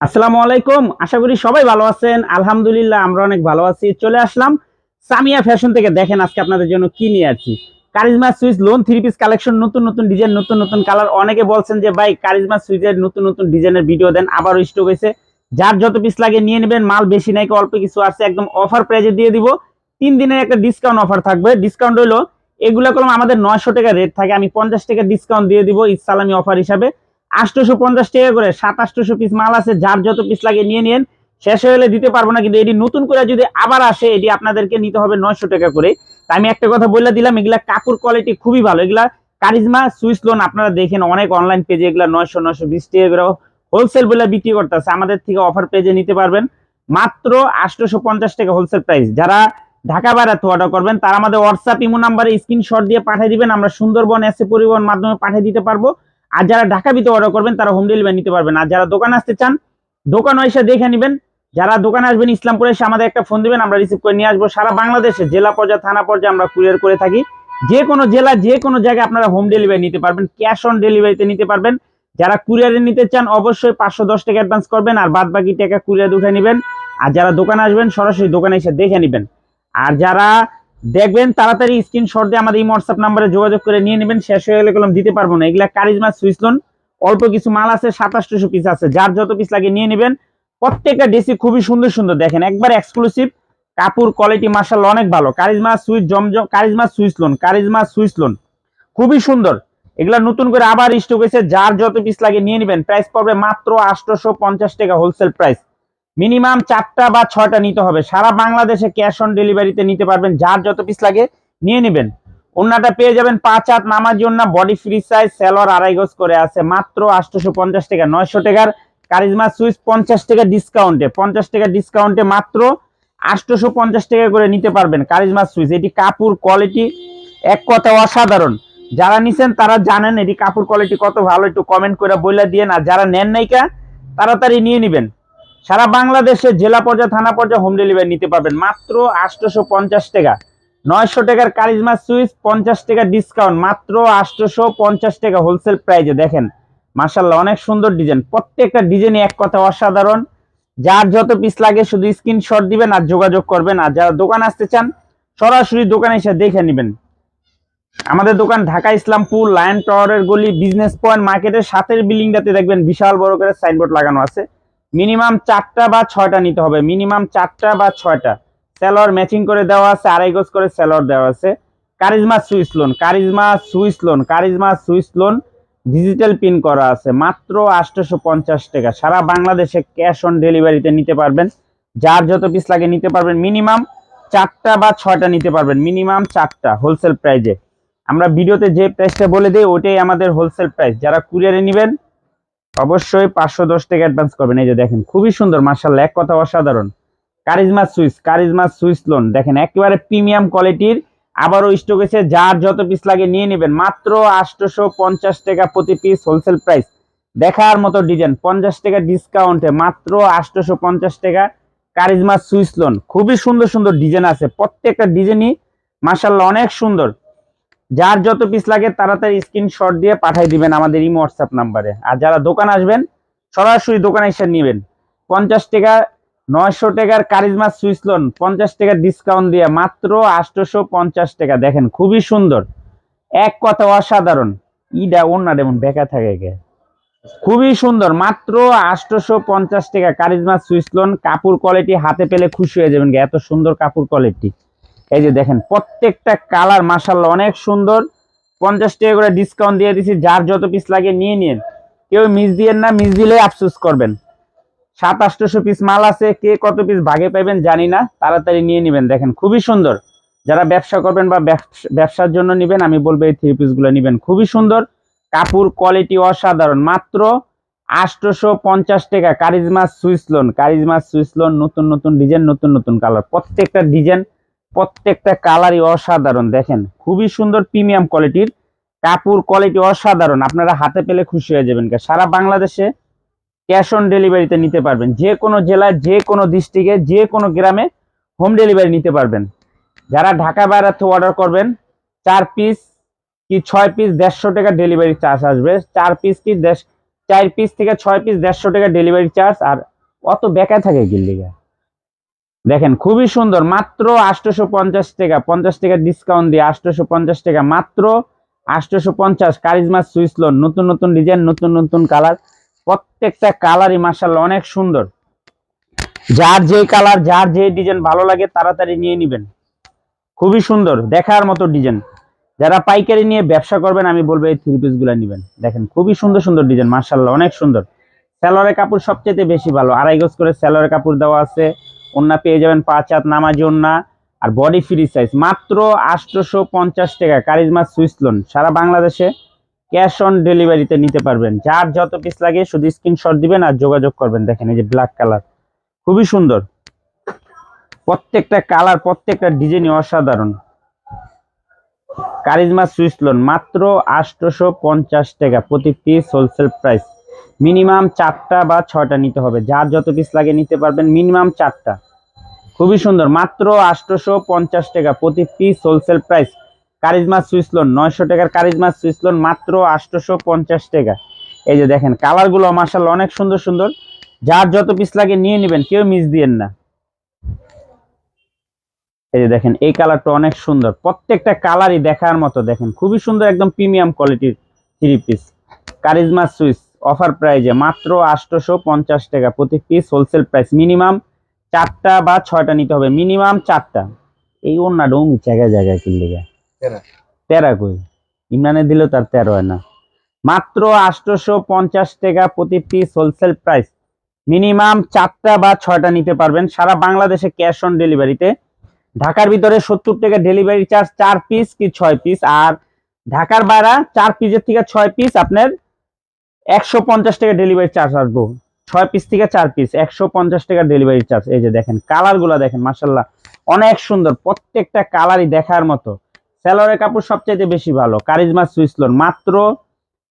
আসসালামু আলাইকুম। আশা করি সবাই ভালো আছেন। আলহামদুলিল্লাহ, আমরা অনেক ভালো আছি। চলে আসলাম সামিয়া ফ্যাশন থেকে। দেখেন আজকে আপনাদের জন্য কি নিয়ে আছি। Karishma Swiss lawn three piece collection, নতুন নতুন ডিজাইন, নতুন নতুন কালার। অনেকে বলছেন যে, ভাই, কারিজমা সুইচের নতুন নতুন ডিজাইনের ভিডিও দেন, আবারও স্টক হয়েছে। যার যত পিস লাগে নিয়ে নেবেন। মাল বেশি নাই, অল্প কিছু আছে, একদম অফার প্রাইজে দিয়ে দিব। তিন দিনের একটা ডিসকাউন্ট অফার থাকবে। ডিসকাউন্ট হলো এগুলো কলম আমাদের নয়শো টাকা রেট থাকে। আমি পঞ্চাশ টাকা ডিসকাউন্ট দিয়ে দিব ইসালামি অফার হিসাবে। আটশোশো পঞ্চাশ টাকা করে, সাত, আটশোশো পিস মাল আছে, যার যত পিস লাগে নিয়ে নিন শেষ হয়ে গেলে দিতে পারব না, কিন্তু এটি নতুন করে যদি আবার আসে, এটি আপনাদেরকে নিতে হবে নয়শো টাকা করে। তা আমি একটা কথা বলে দিলাম, এগুলা কাপড় কোয়ালিটি খুবই ভালো। এগুলা কারিজমা সুইস লোন আপনারা দেখেন অনেক অনলাইন পেজে এগুলা নয়শো নয়শো বিশ টাকা করে হোলসেল বলে বিক্রি করতেছে আমাদের থেকে অফার পেজে নিতে পারবেন। মাত্র আটশোশো পঞ্চাশ টাকা হোলসেল প্রাইস যারা ঢাকা বাইরে অর্ডার করবেন, তারা আমাদের হোয়াটসঅ্যাপ ইমো নাম্বারে স্ক্রিনশট দিয়ে পাঠিয়ে দিবেন। আমরা সুন্দরবন এসে পরিবহন মাধ্যমে পাঠিয়ে দিতে পারব। আর যারা ঢাকা ভিতরে অর্ডার করবেন, তারা হোম ডেলিভারি নিতে পারবেন। আর যারা দোকানে আসতে চান, দোকান এসে দেখে নেবেন। যারা দোকানে আসবেন, ইসলামপুরে এসে আমাদের একটা ফোন দিবেন, আমরা রিসিভ করে নিয়ে আসব। সারা বাংলাদেশে, জেলা পর্যায়ে, থানা পর্যায়ে আমরা কুরিয়ার করে থাকি। যে কোনো জেলা, যে কোনো জায়গায় আপনারা হোম ডেলিভারি নিতে পারবেন ক্যাশ অন ডেলিভারিতে নিতে পারবেন। যারা কুরিয়ারে নিতে চান, অবশ্যই পাঁচশো দশ টাকা অ্যাডভান্স করবেন, আর বাদ বাকি টাকা কুরিয়ার উঠে নেবেন। আর যারা দোকানে আসবেন, সরাসরি দোকানে এসে দেখে নেবেন। আর যারা দেখবেন তাড়াতাড়ি স্ক্রিনশট দিয়ে আমাদের এই হোয়াটসঅ্যাপ নাম্বারে যোগাযোগ করে নিয়ে নেবেন, শেষ হয়ে গেলে কলম দিতে পারব না। এগুলা কারিজমা সুইচ লোন অল্প কিছু মাল আছে, সাতাশশো পিস আছে। যার যত পিস লাগে নিয়ে নেবেন। প্রত্যেকটা ডিসি খুবই সুন্দর সুন্দর দেখেন, একবার এক্সক্লুসিভ কাপড় কোয়ালিটি মার্শাল অনেক ভালো। কারিজমা সুইচ, জমজম, Karishma Swiss lawn Karishma Swiss lawn খুবই সুন্দর। এগুলা নতুন করে আবার স্টক হয়েছে যার যত পিস লাগে নিয়ে নেবেন প্রাইস পড়বে মাত্র আটশোশো টাকা হোলসেল প্রাইস মিনিমাম চারটা বা ছয়টা নিতে হবে। সারা বাংলাদেশে ক্যাশ অন ডেলিভারিতে নিতে পারবেন। যার যত পিস লাগে, নিয়ে নেবেন। অন্যটা পেয়ে যাবেন পাঁচ হাত নামার জন্য। বডি ফ্রি সাইজ সেলর আড়াই গজ করে আছে। মাত্র আটশোশো পঞ্চাশ টাকা, নয়শো টাকার কারিজমা সুইচ পঞ্চাশ টাকা ডিসকাউন্টে পঞ্চাশ টাকা ডিসকাউন্টে মাত্র আটশোশো পঞ্চাশ টাকা করে নিতে পারবেন কারিজমা সুইচ এটি কাপড় কোয়ালিটি এক কথা অসাধারণ। যারা নিছেন, তারা জানেন এটি কাপড় কোয়ালিটি কত ভালো। একটু কমেন্ট করে বলে দিয়ে না যারা নেন নাইকা তাড়াতাড়ি নিয়ে নেবেন। সারা বাংলাদেশে জেলা পর্যায়ে, থানা পর্যায়ে হোম ডেলিভারি নিতে পারবেন। মাত্র আটশোশো পঞ্চাশ টাকা। নয়শো টাকার কারিজমা সুইচ, পঞ্চাশ টাকা ডিসকাউন্ট মাত্র আটশোশো পঞ্চাশ টাকা হোলসেল প্রাইজে দেখেন মার্শাল্লাহ অনেক সুন্দর ডিজাইন প্রত্যেকটা ডিজাইনই এক কথা অসাধারণ। যার যত পিস লাগে শুধু স্ক্রিনশট দিবেন আর যোগাযোগ করবেন। আর যারা দোকান আসতে চান, সরাসরি দোকানে এসে দেখে নেবেন। আমাদের দোকান ঢাকা ইসলামপুর, লায়ন টাওয়ারের গলি বিজনেস পয়েন্ট মার্কেটের সাথের বিল্ডিংটাতে দেখবেন বিশাল বড় করে সাইনবোর্ড লাগানো আছে। মিনিমাম চারটা বা ছয়টা নিতে হবে। মিনিমাম চারটা বা ছয়টা। সেলর ম্যাচিং করে দেওয়া আছে, আড়াই গজ করে সেলর দেওয়া আছে। Karishma Swiss lawn Karishma Swiss lawn Karishma Swiss lawn digital pin করা আছে। মাত্র আটশোশো পঞ্চাশ টাকা। সারা বাংলাদেশে ক্যাশ অন ডেলিভারিতে নিতে পারবেন। যার যত পিস লাগে নিতে পারবেন। মিনিমাম চারটা বা ছয়টা নিতে পারবেন। মিনিমাম চারটা হোলসেল প্রাইজে আমরা ভিডিওতে যে প্রাইসটা বলে দিই ওটাই আমাদের হোলসেল প্রাইস যারা কুরিয়ারে নেবেন অবশ্যই পাঁচশো দশ টাকা অ্যাডভান্স করবেন। এই যে দেখেন, খুবই সুন্দর মার্শাল্লাহ এক কথা অসাধারণ। Karishma Swiss Karishma Swiss lawn দেখেন, একেবারে প্রিমিয়াম কোয়ালিটির আবারও স্টক এসে যার যত পিস লাগে নিয়ে নেবেন। মাত্র আটশোশো পঞ্চাশ টাকা প্রতি পিস হোলসেল প্রাইস দেখার মতো ডিজাইন পঞ্চাশ টাকা ডিসকাউন্টে মাত্র আটশোশো পঞ্চাশ টাকা কারিজমা সুইস লোন খুবই সুন্দর সুন্দর ডিজাইন আছে। প্রত্যেকটা ডিজাইনই মার্শাল্লাহ অনেক সুন্দর। যার যত পিস লাগে তাড়াতাড়ি স্ক্রিনশট দিয়ে পাঠিয়ে দিবেন আমাদের ইমো হোয়াটসঅ্যাপ নাম্বারে আর যারা দোকান আসবেন সরাসরি দোকানে এসে নেবেন। পঞ্চাশ টাকা নয়শো টাকার কারিজমা সুইচ লোন পঞ্চাশ টাকা ডিসকাউন্ট দিয়ে মাত্র আটশোশো পঞ্চাশ টাকা। দেখেন খুবই সুন্দর। এক কথা অসাধারণ। ইডা অন্য যেমন বেকা থাকে গে খুবই সুন্দর। মাত্র আটশোশো পঞ্চাশ টাকা কারিজমা সুইচ লোন কাপড় কোয়ালিটি হাতে পেলে খুশি হয়ে যাবেন গে, এত সুন্দর কাপড় কোয়ালিটি এই যে দেখেন, প্রত্যেকটা কালার মাসাল্লাহ অনেক সুন্দর। পঞ্চাশ টাকা করে ডিসকাউন্ট দিয়ে দিছি, যার যত পিস লাগে নিয়ে নিন কেউ মিস দিয়েন না মিস দিলে আফসোস করবেন। সাত, আটশোশো পিস মাল আছে, কে কত পিস ভাগে পাইবেন জানি না, তাড়াতাড়ি নিয়ে নেবেন। দেখেন, খুবই সুন্দর। যারা ব্যবসা করবেন বা ব্যবস- ব্যবসার জন্য নেবেন, আমি বলব এই থ্রি পিসগুলো নেবেন। খুবই সুন্দর, কাপড় কোয়ালিটি অসাধারণ। মাত্র আটশোশো পঞ্চাশ টাকা। Karishma Swiss lawn, Karishma Swiss lawn, নতুন নতুন ডিজাইন নতুন নতুন কালার প্রত্যেকটা ডিজাইন প্রত্যেকটা কালারই অসাধারণ, দেখেন। খুবই সুন্দর প্রিমিয়াম কোয়ালিটির কাপড় কোয়ালিটি অসাধারণ, আপনারা হাতে পেলে খুশি হয়ে যাবেন সারা বাংলাদেশে ক্যাশ অন ডেলিভারিতে নিতে পারবেন। যে কোনো জেলায়, যে কোনো ডিস্ট্রিক্টে, যে কোনো গ্রামে হোম ডেলিভারি নিতে পারবেন। যারা ঢাকা বাইরে থেকে অর্ডার করবেন, চার পিস কি ছয় পিস দেড়শো টাকা ডেলিভারি চার্জ আসবে। চার পিস কি দেড়, চার পিস থেকে ছয় পিস দেড়শো টাকা ডেলিভারি চার্জ, আর অত বেকায় থাকে গিল্লিগা দেখেন, খুবই সুন্দর। মাত্র আটশোশো পঞ্চাশ টাকা পঞ্চাশ টাকা ডিসকাউন্ট দিয়ে আটশোশো পঞ্চাশ টাকা। মাত্র আটশোশো পঞ্চাশ কারিজমা সুইস লোন, নতুন নতুন ডিজাইন, নতুন নতুন কালার। প্রত্যেকটা কালারই মার্শাল্লাহ অনেক সুন্দর। যার যে কালার, যার যে ডিজাইন ভালো লাগে তাড়াতাড়ি নিয়ে নেবেন। খুবই সুন্দর, দেখার মতো ডিজাইন। যারা পাইকারি নিয়ে ব্যবসা করবেন, আমি বলব এই থ্রি পিসগুলা নিবেন। দেখেন, খুবই সুন্দর সুন্দর ডিজাইন মার্শাল্লাহ অনেক সুন্দর। স্যালোয়ারের কাপড় সবচেয়ে বেশি ভালো। আড়াই গজ করে স্যালোয়ারের কাপড় দেওয়া আছে। ওন্না পেয়ে যাবেন পাঁচ হাত নামাজি ওন্না আর বডি ফ্রি সাইজ মাত্র আটশোশো পঞ্চাশ টাকা, কারিজমা সুইস লোন। সারা বাংলাদেশে ক্যাশ অন ডেলিভারিতে নিতে পারবেন। যার যত পিস লাগে শুধু স্ক্রিনশট দিবেন আর যোগাযোগ করবেন। দেখেন এই যে ব্ল্যাক কালার খুবই সুন্দর। প্রত্যেকটা কালার প্রত্যেকটা ডিজাইনই অসাধারণ। কারিজমা সুইস লোন, মাত্র আটশোশো পঞ্চাশ টাকা প্রতি পিস হোলসেল প্রাইস মিনিমাম চারটা বা ছয়টা নিতে হবে। যার যত পিস লাগে নিতে পারবেন। মিনিমাম চারটা। খুবই সুন্দর। মাত্র আটশোশো পঞ্চাশ টাকা প্রতি piece wholesale price Karishma Swiss lawn, নয়শো টাকার কারিজমা সুইস লোন, মাত্র আটশোশো পঞ্চাশ টাকা। এই যে দেখেন, কালারগুলো মার্শাল্লাহ অনেক সুন্দর সুন্দর। যার যত পিস লাগে নিয়ে নেবেন, কেউ মিস দিয়েন না। এই যে দেখেন, এই কালারটা অনেক সুন্দর। প্রত্যেকটা কালারই দেখার মতো দেখেন। খুবই সুন্দর, একদম প্রিমিয়াম কোয়ালিটির three piece Karishma Swiss offer প্রাইজে মাত্র আটশোশো পঞ্চাশ টাকা প্রতি পিস হোলসেল প্রাইস মিনিমাম চারটা বা ছয়টা নিতে হবে মিনিমাম চারটা। এই অন্য ডোমি জায়গায় জায়গায় কিনলে তেরা। তেরা কই? ইমরানে দিলেও তার তেরো হয় না। মাত্র আটশোশো পঞ্চাশ টাকা প্রতি পিস হোলসেল প্রাইস মিনিমাম চারটা বা ছয়টা নিতে পারবেন। সারা বাংলাদেশে ক্যাশ অন ডেলিভারিতে ঢাকার ভিতরে সত্তর টাকা ডেলিভারি চার্জ চার পিস কি ছয় পিস আর ঢাকার বাইরে চার পিসের থেকে ছয় পিস আপনার একশো পঞ্চাশ টাকা ডেলিভারি চার্জ আসব। ছয় পিস থেকে চার পিস একশো পঞ্চাশ টাকা ডেলিভারি চার্জ এই যে দেখেন কালারগুলা দেখেন মাসাল্লাহ অনেক সুন্দর, প্রত্যেকটা কালারই দেখার মতো। স্যালোয়ারের কাপড় সবচাইতে বেশি ভালো, কারিজমা সুইস লোন মাত্র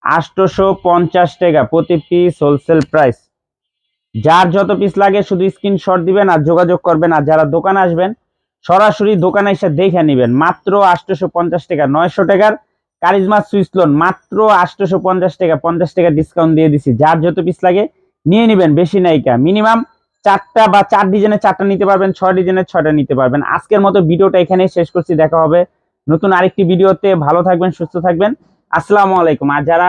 আটশোশো পঞ্চাশ টাকা প্রতি পিস হোলসেল প্রাইস যার যত পিস লাগে শুধু স্ক্রিনশট দিবেন আর যোগাযোগ করবেন আর যারা দোকানে আসবেন, সরাসরি দোকানে এসে দেখে নেবেন। মাত্র আটশোশো পঞ্চাশ টাকা, নয়শো টাকার কারিজমা সুইস লোন মাত্র আটশোশো পঞ্চাশ টাকা পঞ্চাশ টাকা ডিসকাউন্ট দিয়ে দিছি। যার যত পিস লাগে নিয়ে নেবেন, বেশি নায়িকা মিনিমাম চারটা বা চার ডিজাইনের চারটা নিতে পারবেন, ছয় ডিজাইনের ছয়টা নিতে পারবেন। আজকের মতো ভিডিওটা এখানেই শেষ করছি, দেখা হবে নতুন আরেকটি ভিডিওতে। ভালো থাকবেন, সুস্থ থাকবেন। আসসালামু আলাইকুম। আর যারা